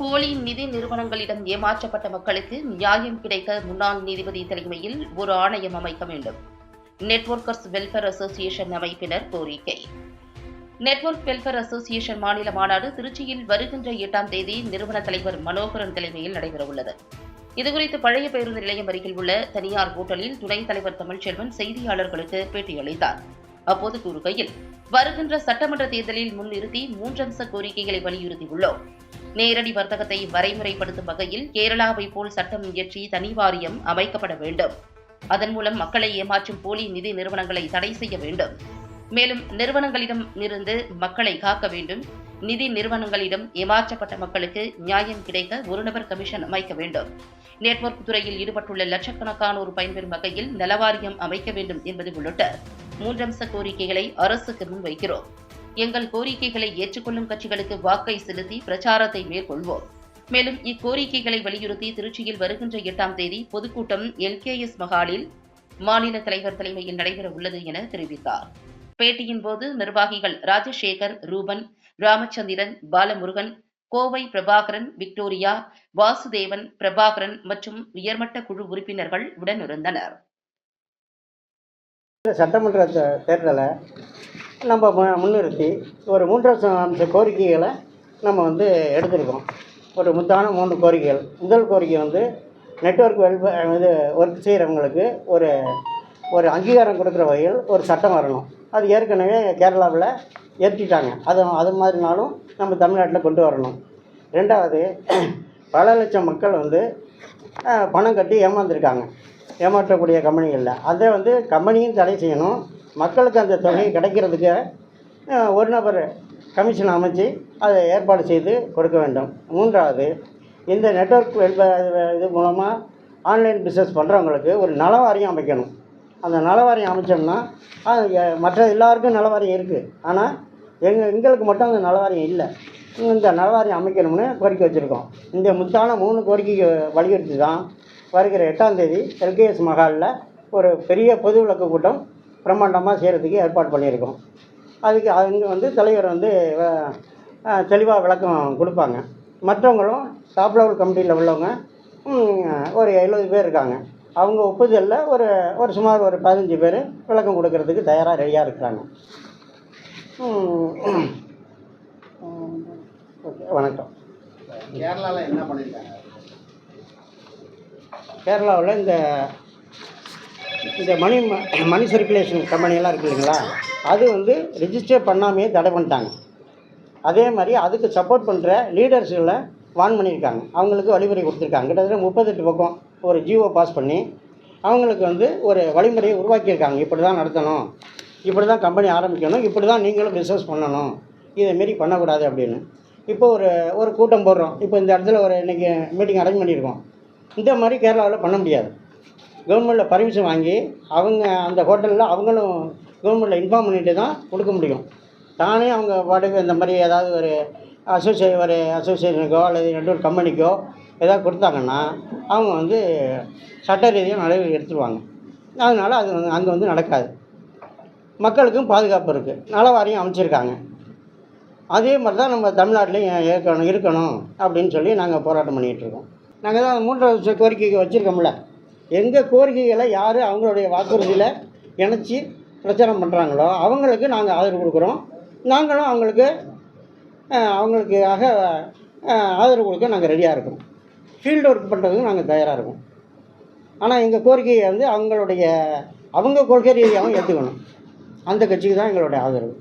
போலி நிதி நிறுவனங்களிடம் ஏமாற்றப்பட்ட மக்களுக்கு நியாயம் கிடைக்க முன்னாள் நீதிபதி தலைமையில் ஒரு ஆணையம் அமைக்க வேண்டும். நெட்வொர்க்கர்ஸ் வெல்ஃபேர் அசோசியேஷன் அமைப்பினர் கோரிக்கை. நெட்வொர்க் வெல்ஃபேர் அசோசியேஷன் மாநில மாநாடு திருச்சியில் வருகின்ற எட்டாம் தேதி நிறுவன தலைவர் மனோகரன் தலைமையில் நடைபெறவுள்ளது. இதுகுறித்து பழைய பேருந்து நிலையம் அருகில் உள்ள தனியார் ஹோட்டலில் துணைத் தலைவர் தமிழ்ச்செல்வன் செய்தியாளர்களுக்கு பேட்டியளித்தார். அப்போது கூறுகையில் வருகின்ற சட்டமன்ற தேர்தலில் முன்னிறுத்தி மூன்றம்ச கோரிக்கைகளை வலியுறுத்தியுள்ளோம். நேரடி வர்த்தகத்தை வரைமுறைப்படுத்தும் வகையில் கேரளாவை போல் சட்டம் இயற்றி தனி வாரியம் அமைக்கப்பட வேண்டும். அதன் மூலம் மக்களை ஏமாற்றும் போலி நிதி நிறுவனங்களை தடை செய்ய வேண்டும். மேலும் நிறுவனங்களிடம் இருந்து மக்களை காக்க வேண்டும். நிதி நிறுவனங்களிடம் ஏமாற்றப்பட்ட மக்களுக்கு நியாயம் கிடைக்க ஒரு நபர் கமிஷன் அமைக்க வேண்டும். நெட்வொர்க் துறையில் ஈடுபட்டுள்ள லட்சக்கணக்கானோர் பயன்பெறும் வகையில் நலவாரியம் அமைக்க வேண்டும் என்பது உள்ளிட்ட மூன்றம்ச கோரிக்கைகளை அரசுக்கு முன்வைக்கிறோம். எங்கள் கோரிக்கைகளை ஏற்றுக்கொள்ளும் கட்சிகளுக்கு வாக்கை செலுத்தி பிரச்சாரத்தை மேற்கொள்வோம். மேலும் இக்கோரிக்கைகளை வலியுறுத்தி திருச்சியில் வருகின்ற எட்டாம் தேதி பொதுக்கூட்டம் எல்கேஎஸ் மகாலில் மாநில தலைவர் தலைமையில் நடைபெற உள்ளது என தெரிவித்தார். பேட்டியின் போது நிர்வாகிகள் ராஜசேகர் ரூபன் ராமச்சந்திரன் பாலமுருகன் கோவை பிரபாகரன் விக்டோரியா வாசுதேவன் பிரபாகரன் மற்றும் உயர்மட்ட குழு உறுப்பினர்கள் உடனிருந்தனர். சட்டமன்ற தேர்தலை நம்ம மு- முன்னிறுத்தி ஒரு மூன்று அம்ச கோரிக்கைகளை நம்ம வந்து எடுத்திருக்கோம். ஒரு முத்தான மூன்று கோரிக்கைகள். முதல் கோரிக்கை வந்து நெட்வொர்க் வெல்ஃபேர் இது ஒர்க் செய்கிறவங்களுக்கு ஒரு ஒரு அங்கீகாரம் கொடுக்குற வகையில் ஒரு சட்டம் வரணும். அது ஏற்கனவே கேரளாவில் ஏற்றிட்டாங்க. அது அது மாதிரினாலும் நம்ம தமிழ்நாட்டில் கொண்டு வரணும். ரெண்டாவது பல லட்சம் மக்கள் வந்து பணம் கட்டி ஏமாந்துருக்காங்க. ஏமாற்றக்கூடிய கம்பெனிகளில் அதை வந்து கம்பெனியும் தடை செய்யணும். மக்களுக்கு அந்த தொகை கிடைக்கிறதுக்கு ஒரு நபர் கமிஷன் அமைச்சு அதை ஏற்பாடு செய்து கொடுக்க வேண்டும். மூன்றாவது இந்த நெட்வொர்க் வெல்ஃபேர் இது மூலமாக ஆன்லைன் பிஸ்னஸ் பண்ணுறவங்களுக்கு ஒரு நலவாரியம் அமைக்கணும். அந்த நலவாரியம் அமைச்சோம்னா அது மற்ற எல்லாருக்கும் நலவாரியம் இருக்குது ஆனால் எங்கள் எங்களுக்கு மட்டும் அந்த நலவாரியம் இல்லை. இந்த நலவாரியம் அமைக்கணும்னு கோரிக்கை வச்சுருக்கோம். இந்த முத்தான மூணு கோரிக்கைக்கு வலியுறுத்தி தான் வருகிற எட்டாம் தேதி எல்கேஎஸ் மஹாலில் ஒரு பெரிய பொது விளக்கு கூட்டம் பிரம்மாண்டமாக செய்கிறதுக்கு ஏற்பாடு பண்ணியிருக்கோம். அதுக்கு அங்கே வந்து தலைவர் வந்து தெளிவாக விளக்கம் கொடுப்பாங்க. மற்றவங்களும் டாப் லெவல் கமிட்டியில் உள்ளவங்க ஒரு எழுபது பேர் இருக்காங்க. அவங்க ஒப்புதலில் ஒரு ஒரு சுமார் ஒரு பதினஞ்சு பேர் விளக்கம் கொடுக்கறதுக்கு தயாராக ரெடியாக இருக்கிறாங்க. ஓகே வணக்கம். கேரளாவில் என்ன பண்ணியிருக்காங்க? கேரளாவில் இந்த இந்த மணி மணி சர்க்குலேஷன் கம்பெனியெல்லாம் இருக்கு இல்லைங்களா? அது வந்து ரிஜிஸ்டர் பண்ணாமையே தடை பண்ணிட்டாங்க. அதே மாதிரி அதுக்கு சப்போர்ட் பண்ணுற லீடர்ஸ்களை வான் பண்ணியிருக்காங்க. அவங்களுக்கு வழிமுறை கொடுத்துருக்காங்க. கிட்டத்தட்ட முப்பத்தெட்டு பக்கம் ஒரு ஜிஓ பாஸ் பண்ணி அவங்களுக்கு வந்து ஒரு வழிமுறையை உருவாக்கியிருக்காங்க. இப்படி தான் நடத்தணும். இப்படி தான் கம்பெனி ஆரம்பிக்கணும். இப்படி தான் நீங்களும் பிஸ்னஸ் பண்ணணும். இதேமாரி பண்ணக்கூடாது அப்படின்னு. இப்போ ஒரு ஒரு கூட்டம் போடுறோம். இப்போ இந்த இடத்துல ஒரு இன்றைக்கி மீட்டிங் அரேஞ்ச் பண்ணியிருக்கோம். இந்த மாதிரி கேரளாவில் பண்ண முடியாது. கவர்மெண்ட்டில் பர்மிஷன் வாங்கி அவங்க அந்த ஹோட்டலில் அவங்களும் கவர்மெண்ட்டில் இன்ஃபார்ம் பண்ணிட்டு தான் கொடுக்க முடியும். தானே அவங்க பாட்டுக்கு இந்த மாதிரி ஏதாவது ஒரு அசோசியே ஒரு அசோசியேஷனுக்கோ அல்லது நெட்வொர்க் கம்பெனிக்கோ ஏதாவது கொடுத்தாங்கன்னா அவங்க வந்து சட்ட ரீதியாக நடவடிக்கை எடுத்துருவாங்க. அதனால் அது வந்து அங்கே வந்து நடக்காது. மக்களுக்கும் பாதுகாப்பு இருக்குது நலவாரியம் அமைச்சிருக்காங்க. அதே மாதிரி தான் நம்ம தமிழ்நாட்டிலையும் இருக்கணும் இருக்கணும் அப்படின்னு சொல்லி நாங்கள் போராட்டம் பண்ணிகிட்டு இருக்கோம். நாங்கள் தான் மூன்றாவது கோரிக்கைக்கு வச்சுருக்கோம்ல. எங்கள் கோரிக்கைகளை யார் அவங்களுடைய வாக்குறுதியில் இணைச்சி பிரச்சாரம் பண்ணுறாங்களோ அவங்களுக்கு நாங்கள் ஆதரவு கொடுக்குறோம். நாங்களும் அவங்களுக்கு அவங்களுக்காக ஆதரவு கொடுக்க நாங்கள் ரெடியாக இருக்கோம். ஃபீல்டு ஒர்க் பண்ணுறதுக்கு நாங்கள் தயாராக இருக்கோம். ஆனால் எங்கள் கோரிக்கையை வந்து அவங்களுடைய அவங்க கொள்கை ரீதியாகவும் ஏற்றுக்கணும் அந்த கட்சிக்கு தான் எங்களுடைய ஆதரவு.